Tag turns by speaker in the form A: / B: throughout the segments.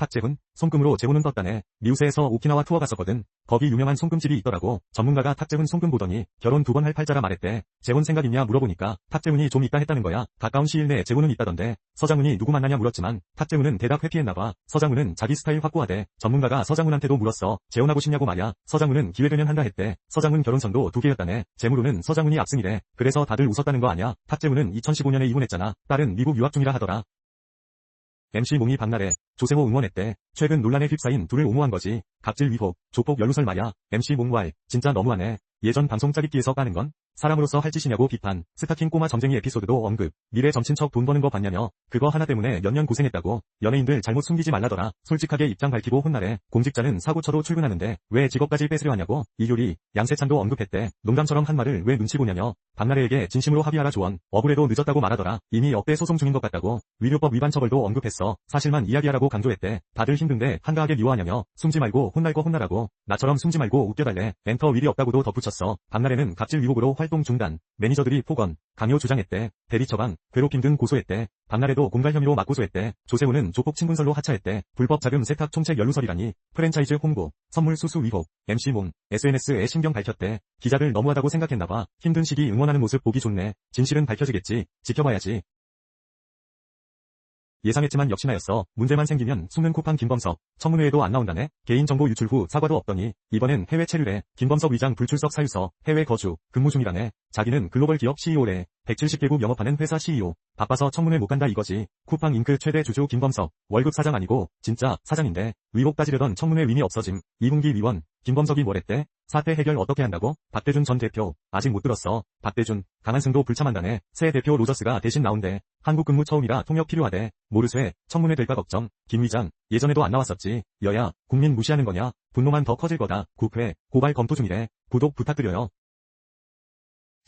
A: 탁재훈, 손금으로 재훈은 떴다네. 미우새에서 오키나와 투어 갔었거든. 거기 유명한 손금집이 있더라고. 전문가가 탁재훈 손금 보더니 결혼 두 번 할 팔자라 말했대. 재훈 생각 있냐 물어보니까 탁재훈이 좀 있다 했다는 거야. 가까운 시일 내에 재훈은 있다던데. 서장훈이 누구 만나냐 물었지만 탁재훈은 대답 회피했나봐. 서장훈은 자기 스타일 확고하대. 전문가가 서장훈한테도 물었어. 재혼하고 싶냐고 말야. 서장훈은 기회되면 한다 했대. 서장훈 결혼선도 두 개였다네. 재물로는 서장훈이 압승이래. 그래서 다들 웃었다는 거 아냐. 탁재훈은 2015년에 이혼했잖아. 딸은 미국 유학 중이라 하더라. MC 몽이 박나래, 조세호 응원했대. 최근 논란에 휩싸인 둘을 옹호한 거지. 갑질 위복, 조폭 연루설 말야. MC 몽왈, 진짜 너무하네. 예전 방송 짜깁기에서 까는 건 사람으로서 할 짓이냐고 비판, 스타킹 꼬마 점쟁이 에피소드도 언급, 미래 점친 척 돈 버는 거 봤냐며, 그거 하나 때문에 몇 년 고생했다고, 연예인들 잘못 숨기지 말라더라, 솔직하게 입장 밝히고 혼나래, 공직자는 사고쳐도 출근하는데, 왜 직업까지 뺏으려 하냐고, 이효리, 양세찬도 언급했대, 농담처럼 한 말을 왜 눈치 보냐며, 박나래에게 진심으로 합의하라 조언, 억울해도 늦었다고 말하더라, 이미 억대 소송 중인 것 같다고, 위료법 위반 처벌도 언급했어, 사실만 이야기하라고 강조했대, 다들 힘든데 한가하게 미워하냐며, 숨지 말고 혼날 거 혼나라고, 나처럼 숨지 말고 웃겨달래, 엔터 윌이 없다고도 덧붙였어, 박나래는 갑질 위복으로 활동 중단, 매니저들이 폭언, 강요 주장했대, 대리 처방, 괴롭힘 등 고소했대, 박나래도 공갈 혐의로 맞고소했대, 조세호는 조폭 친분설로 하차했대, 불법 자금 세탁 총책 연루설이라니, 프랜차이즈 홍보, 선물 수수 위복, MC 몽, SNS에 신경 밝혔대, 기자들 너무하다고 생각했나봐, 힘든 시기 응원하는 모습 보기 좋네, 진실은 밝혀지겠지, 지켜봐야지. 예상했지만 역시나였어. 문제만 생기면 숨는 쿠팡 김범석. 청문회에도 안 나온다네. 개인정보 유출 후 사과도 없더니 이번엔 해외 체류래. 김범석 위장 불출석 사유서. 해외 거주. 근무 중이라네. 자기는 글로벌 기업 CEO래. 170개국 영업하는 회사 CEO. 바빠서 청문회 못 간다 이거지. 쿠팡 잉크 최대 주주 김범석. 월급 사장 아니고 진짜 사장인데 위복 따지려던 청문회 윈이 없어짐. 2분기 위원. 김범석이 뭐랬대? 사태 해결 어떻게 한다고? 박대준 전 대표. 아직 못 들었어. 박대준. 강한승도 불참한다네. 새 대표 로저스가 대신 나온대. 한국 근무 처음이라 통역 필요하대. 모르쇠. 청문회 될까 걱정. 김 위장. 예전에도 안 나왔었지. 여야. 국민 무시하는 거냐? 분노만 더 커질 거다. 국회. 고발 검토 중이래. 구독 부탁드려요.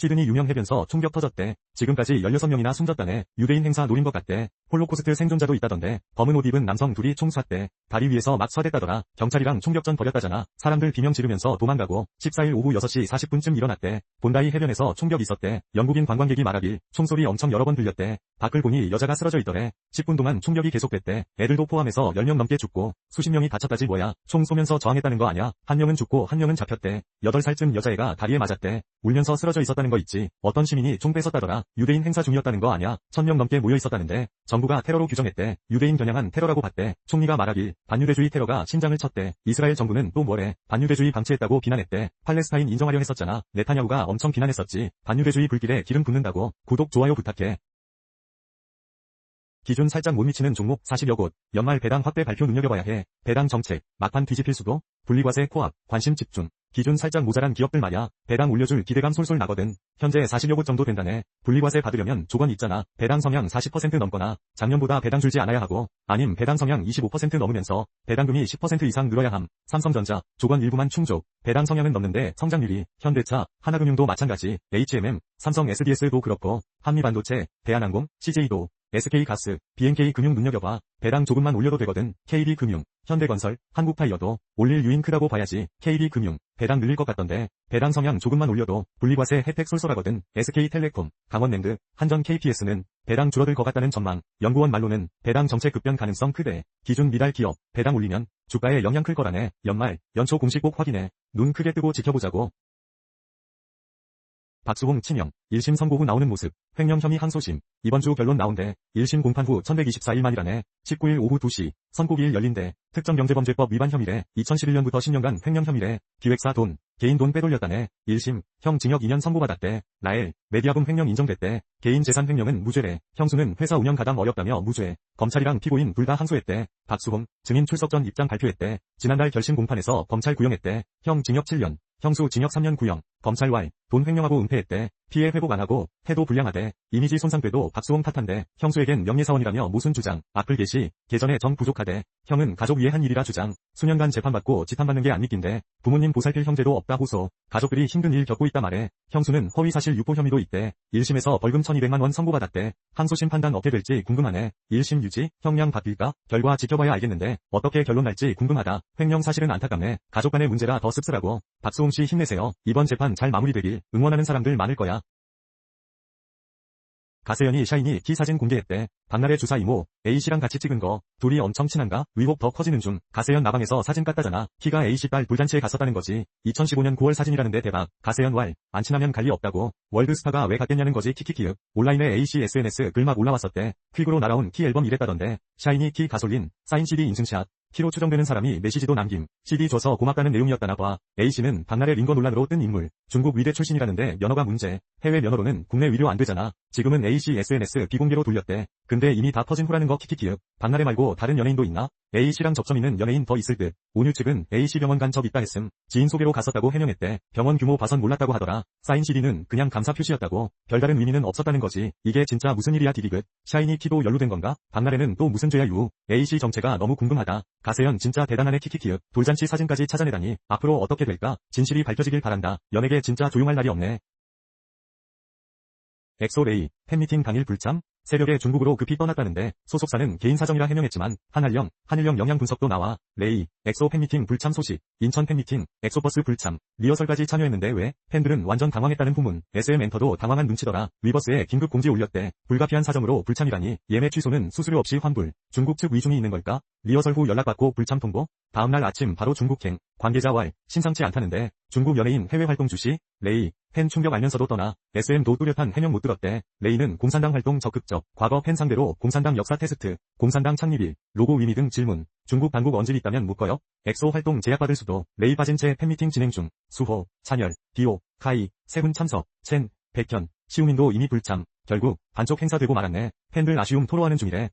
A: 시드니 유명 해변서 총격 터졌대. 지금까지 16명이나 숨졌다네. 유대인 행사 노린 것 같대. 홀로코스트 생존자도 있다던데. 검은 옷 입은 남성 둘이 총 쐈대. 다리 위에서 막 쏴댔다더라. 경찰이랑 총격전 벌였다잖아. 사람들 비명 지르면서 도망가고 14일 오후 6시 40분쯤 일어났대. 본다이 해변에서 총격 있었대. 영국인 관광객이 말하길 총소리 엄청 여러 번 들렸대. 밖을 보니 여자가 쓰러져 있더래. 10분 동안 총격이 계속됐대. 애들도 포함해서 10명 넘게 죽고 수십 명이 다쳤다지 뭐야. 총 쏘면서 저항했다는 거 아냐. 한 명은 죽고 한 명은 잡혔대. 8살쯤 여자애가 다리에 맞았대. 울면서 쓰러져 있었다는 거 있지. 어떤 시민이 총 뺏었다더라. 유대인 행사 중이었다는 거 아냐. 천명 넘게 모여 있었다는데 정부가 테러로 규정했대. 유대인 겨냥한 테러라고 봤대. 총리가 말하길 반유대주의 테러가 신장을 쳤대. 이스라엘 정부는 또 뭐래. 반유대주의 방치했다고 비난했대. 팔레스타인 인정하려 했었잖아. 네타냐후가 엄청 비난했었지. 반유대주의 불길에 기름 붓는다고. 구독 좋아요 부탁해. 기준 살짝 못 미치는 종목 40여 곳, 연말 배당 확대 발표 눈여겨봐야 해. 배당 정책, 막판 뒤집힐 수도, 분리과세 코앞, 관심 집중, 기준 살짝 모자란 기업들 말야, 배당 올려줄 기대감 솔솔 나거든. 현재 40여 곳 정도 된다네. 분리과세 받으려면 조건 있잖아. 배당 성향 40% 넘거나, 작년보다 배당 줄지 않아야 하고, 아님 배당 성향 25% 넘으면서, 배당금이 10% 이상 늘어야 함. 삼성전자, 조건 일부만 충족, 배당 성향은 넘는데 성장률이, 현대차, 하나금융도 마찬가지, H&M, 삼성 SDS도 그렇고, 한미반도체, 대한항공, CJ도, SK가스, BNK 금융 눈여겨봐. 배당 조금만 올려도 되거든. KB금융, 현대건설, 한국파이어도 올릴 유인 크다고 봐야지. KB금융, 배당 늘릴 것 같던데. 배당 성향 조금만 올려도 분리과세 혜택 쏠쏠하거든. SK텔레콤, 강원랜드, 한전 KPS는 배당 줄어들 것 같다는 전망. 연구원 말로는 배당 정책 급변 가능성 크대. 기준 미달 기업, 배당 올리면 주가에 영향 클 거라네. 연말, 연초 공식 꼭 확인해. 눈 크게 뜨고 지켜보자고. 박수홍 친형, 1심 선고 후 나오는 모습, 횡령 혐의 항소심, 이번 주 결론 나온대, 1심 공판 후 1124일 만이라네, 19일 오후 2시, 선고기일 열린대, 특정경제범죄법 위반 혐의래, 2011년부터 10년간 횡령 혐의래, 기획사 돈, 개인 돈 빼돌렸다네, 1심, 형 징역 2년 선고받았대, 라엘, 메디아금 횡령 인정됐대, 개인 재산 횡령은 무죄래, 형수는 회사 운영 가담 어렵다며 무죄, 검찰이랑 피고인 둘 다 항소했대, 박수홍, 증인 출석 전 입장 발표했대, 지난달 결심 공판에서 검찰 구형했대, 형 징역 7년, 형수 징역 3년 구형, 검찰 왈, 돈 횡령하고 은폐했대, 피해 회복 안 하고, 해도 불량하대, 이미지 손상돼도 박수홍 탓한대, 형수에겐 명예사원이라며 무슨 주장, 악플 게시, 계전에 정 부족하대, 형은 가족 위해 한 일이라 주장, 수년간 재판받고 지탄받는 게 안 믿긴데, 부모님 보살필 형제도 없다 호소, 가족들이 힘든 일 겪고 있다 말해, 형수는 허위사실 유포 혐의도 있대, 1심에서 벌금 1200만 원 선고받았대, 항소심 판단 어떻게 될지 궁금하네, 1심 유지, 형량 바뀔까, 결과 지켜봐야 알겠는데, 어떻게 결론 날지 궁금하다, 횡령 사실은 안타깝네, 가족 간의 문제라 더 씁쓸하고, 박수홍 씨 힘내세요, 이번 재판 잘 마무리되길, 응원하는 사람들 많을 거야. 가세연이 샤이니 키 사진 공개했대. 박나래 주사 이모, A씨랑 같이 찍은 거, 둘이 엄청 친한가? 의혹 더 커지는 중, 가세연 나방에서 사진 깠다잖아. 키가 A씨 딸 불잔치에 갔었다는 거지. 2015년 9월 사진이라는데 대박. 가세연 왈, 안 친하면 갈리 없다고. 월드스타가 왜 갔겠냐는 거지 키키키윽. 온라인에 A씨 SNS 글막 올라왔었대. 퀵으로 날아온 키 앨범 이랬다던데. 샤이니 키 가솔린, 사인 CD 인증샷. 키로 추정되는 사람이 메시지도 남김, CD 줘서 고맙다는 내용이었다나 봐. A씨는 박나래 링거 논란으로 뜬 인물, 중국 위대 출신이라는데 면허가 문제, 해외 면허로는 국내 위료 안 되잖아. 지금은 A씨 SNS 비공개로 돌렸대. 근데 이미 다 퍼진 후라는 거 키키키윽. 박나래 말고 다른 연예인도 있나? A씨랑 접점 있는 연예인 더 있을 듯. 온유 측은 A씨 병원 간 적 있다 했음. 지인 소개로 갔었다고 해명했대. 병원 규모 봐선 몰랐다고 하더라. 사인 CD는 그냥 감사 표시였다고. 별다른 의미는 없었다는 거지. 이게 진짜 무슨 일이야 디디긋. 샤이니 키도 연루된 건가? 박나래는 또 무슨 죄야 유. A씨 정체가 너무 궁금하다. 가세연 진짜 대단하네 키키키윽. 돌잔치 사진까지 찾아내다니. 앞으로 어떻게 될까? 진실이 밝혀지길 바란다. 연예계 진짜 조용할 날이 없네. 엑소레이, 팬미팅 당일 불참? 새벽에 중국으로 급히 떠났다는데 소속사는 개인 사정이라 해명했지만 한한령, 한일령 영향 분석도 나와 레이, 엑소 팬미팅 불참 소식, 인천 팬미팅, 엑소버스 불참, 리허설까지 참여했는데 왜? 팬들은 완전 당황했다는 후문, SM 엔터도 당황한 눈치더라. 위버스에 긴급 공지 올렸대. 불가피한 사정으로 불참이라니 예매 취소는 수수료 없이 환불. 중국 측 위중이 있는 걸까? 리허설 후 연락받고 불참 통보? 다음날 아침 바로 중국행, 관계자 왈, 심상치 않다는데 중국 연예인 해외 활동 주시? 레이, 팬 충격 알면서도 떠나 SM도 뚜렷한 해명 못 들었대. 레이는 공산당 활동 적극적, 과거 팬 상대로 공산당 역사 테스트, 공산당 창립일, 로고 위미 등 질문, 중국 반국 언질 있다면 묶어요? 엑소 활동 제약받을 수도, 레이 빠진 채 팬미팅 진행 중, 수호, 찬열, 디오, 카이, 세훈 참석, 첸, 백현, 시우민도 이미 불참, 결국 반쪽 행사되고 말았네. 팬들 아쉬움 토로하는 중이래.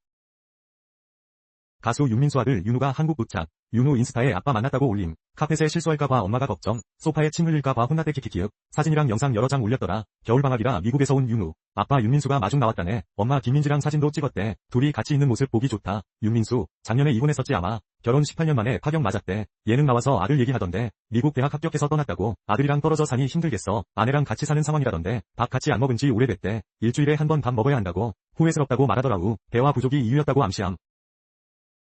A: 가수 윤민수 아들 윤우가 한국 도착. 윤우 인스타에 아빠 만났다고 올림. 카펫에 실수할까봐 엄마가 걱정. 소파에 침 흘릴까봐 혼났대 키키키윽. 사진이랑 영상 여러 장 올렸더라. 겨울방학이라 미국에서 온 윤우. 아빠 윤민수가 마중 나왔다네. 엄마 김민지랑 사진도 찍었대. 둘이 같이 있는 모습 보기 좋다. 윤민수, 작년에 이혼했었지 아마. 결혼 18년 만에 파경 맞았대. 예능 나와서 아들 얘기하던데. 미국 대학 합격해서 떠났다고. 아들이랑 떨어져 사니 힘들겠어. 아내랑 같이 사는 상황이라던데. 밥 같이 안 먹은 지 오래됐대. 일주일에 한 번 밥 먹어야 한다고. 후회스럽다고 말하더라우. 대화 부족이 이유였다고 암시함.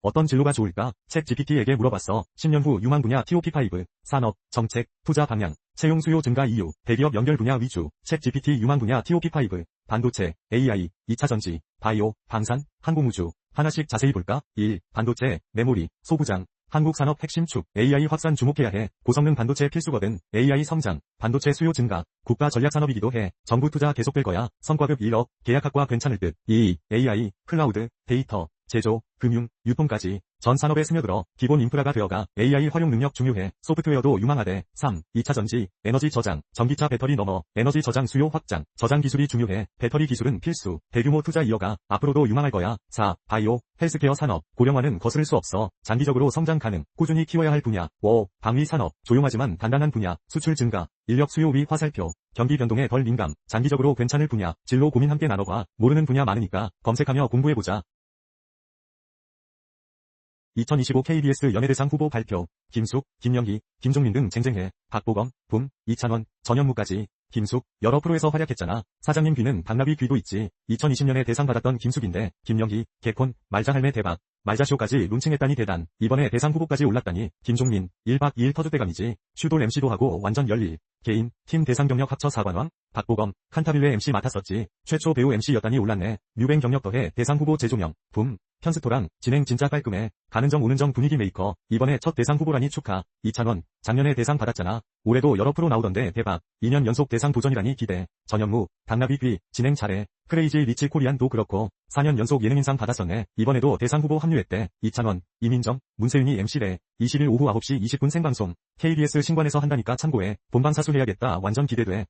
A: 어떤 진로가 좋을까? 책 GPT에게 물어봤어. 10년 후 유망 분야 TOP5, 산업, 정책, 투자 방향, 채용 수요 증가 이유, 대기업 연결 분야 위주, 책 GPT 유망 분야 TOP5, 반도체, AI, 2차 전지, 바이오, 방산, 항공우주, 하나씩 자세히 볼까? 1. 반도체, 메모리, 소부장, 한국 산업 핵심 축, AI 확산 주목해야 해. 고성능 반도체 필수거든. AI 성장, 반도체 수요 증가, 국가 전략 산업이기도 해. 정부 투자 계속될 거야. 성과급 1억, 계약학과 괜찮을 듯. 2. AI, 클라우드, 데이터, 제조, 금융, 유통까지 전 산업에 스며들어 기본 인프라가 되어가 AI 활용 능력 중요해. 소프트웨어도 유망하대. 3. 2차 전지, 에너지 저장, 전기차 배터리 넘어 에너지 저장 수요 확장, 저장 기술이 중요해. 배터리 기술은 필수. 대규모 투자 이어가 앞으로도 유망할 거야. 4. 바이오, 헬스케어 산업, 고령화는 거스를 수 없어. 장기적으로 성장 가능, 꾸준히 키워야 할 분야. 5. 방위 산업, 조용하지만 단단한 분야, 수출 증가, 인력 수요 위 화살표, 경기 변동에 덜 민감, 장기적으로 괜찮을 분야, 진로 고민 함께 나눠봐. 모르는 분야 많으니까 검색하며 공부해보자. 2025 KBS 연예대상 후보 발표. 김숙, 김영희, 김종민 등 쟁쟁해. 박보검, 붐, 이찬원, 전현무까지. 김숙, 여러 프로에서 활약했잖아. 사장님 귀는 박나비 귀도 있지. 2020년에 대상 받았던 김숙인데, 김영희, 개콘, 말자할매 대박. 말자쇼까지 룬칭했다니 대단. 이번에 대상 후보까지 올랐다니. 김종민, 1박 2일 터줏대감이지. 슈돌 MC도 하고 완전 열일. 개인, 팀 대상 경력 합쳐 4관왕. 박보검, 칸타빌레 MC 맡았었지. 최초 배우 MC였다니 올랐네. 뮤뱅 경력 더해 대상 후보 재조명. 붐, 편스토랑 진행 진짜 깔끔해. 가는 정 오는 정 분위기 메이커. 이번에 첫 대상 후보라니 축하. 이찬원, 작년에 대상 받았잖아. 올해도 여러 프로 나오던데 대박. 2년 연속 대상 도전이라니 기대. 전현무, 당나비 귀, 진행 잘해. 크레이지 리치 코리안도 그렇고 4년 연속 예능인상 받았었네. 이번에도 대상 후보 합류했대. 이찬원, 이민정, 문세윤이 MC래. 20일 오후 9시 20분 생방송. KBS 신관에서 한다니까 참고해. 본방 사수 해야겠다. 완전 기대돼.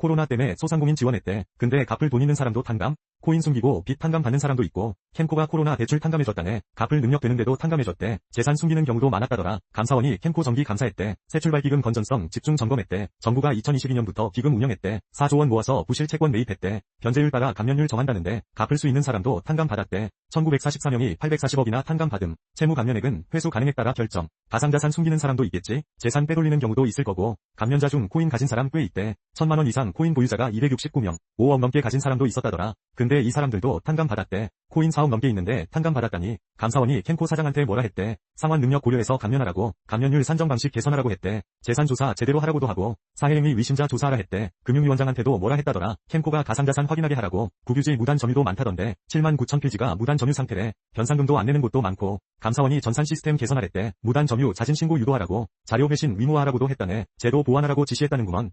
A: 코로나 때문에 소상공인 지원했대. 근데 갚을 돈 있는 사람도 탕감? 코인 숨기고 빚 탕감 받는 사람도 있고 캠코가 코로나 대출 탕감해줬다네. 갚을 능력 되는데도 탕감해줬대. 재산 숨기는 경우도 많았다더라. 감사원이 캠코 정기 감사했대. 새출발기금 건전성 집중 점검했대. 정부가 2022년부터 기금 운영했대. 4조 원 모아서 부실 채권 매입했대. 변제율 따라 감면율 정한다는데 갚을 수 있는 사람도 탕감 받았대. 1944명이 840억이나 탕감 받음. 채무 감면액은 회수 가능액 따라 결정. 가상자산 숨기는 사람도 있겠지. 재산 빼돌리는 경우도 있을 거고. 감면자 중 코인 가진 사람 꽤 있대. 천만 원 이상 코인 보유자가 269명. 5억 넘게 가진 사람도 있었다더라. 근데 그런데 이 사람들도 탕감 받았대. 코인 4억 넘게 있는데 탕감 받았다니 감사원이 캔코 사장한테 뭐라 했대. 상환 능력 고려해서 감면하라고 감면율 산정 방식 개선하라고 했대. 재산 조사 제대로 하라고도 하고 사회행위 위심자 조사하라 했대. 금융위원장한테도 뭐라 했다더라. 캔코가 가상자산 확인하게 하라고 국유지 무단 점유도 많다던데 7만 9천 필지가 무단 점유 상태래. 변상금도 안 내는 곳도 많고 감사원이 전산 시스템 개선하랬대. 무단 점유 자진 신고 유도하라고 자료 회신 위무화하라고도 했다네. 제도 보완하라고 지시했다는구먼.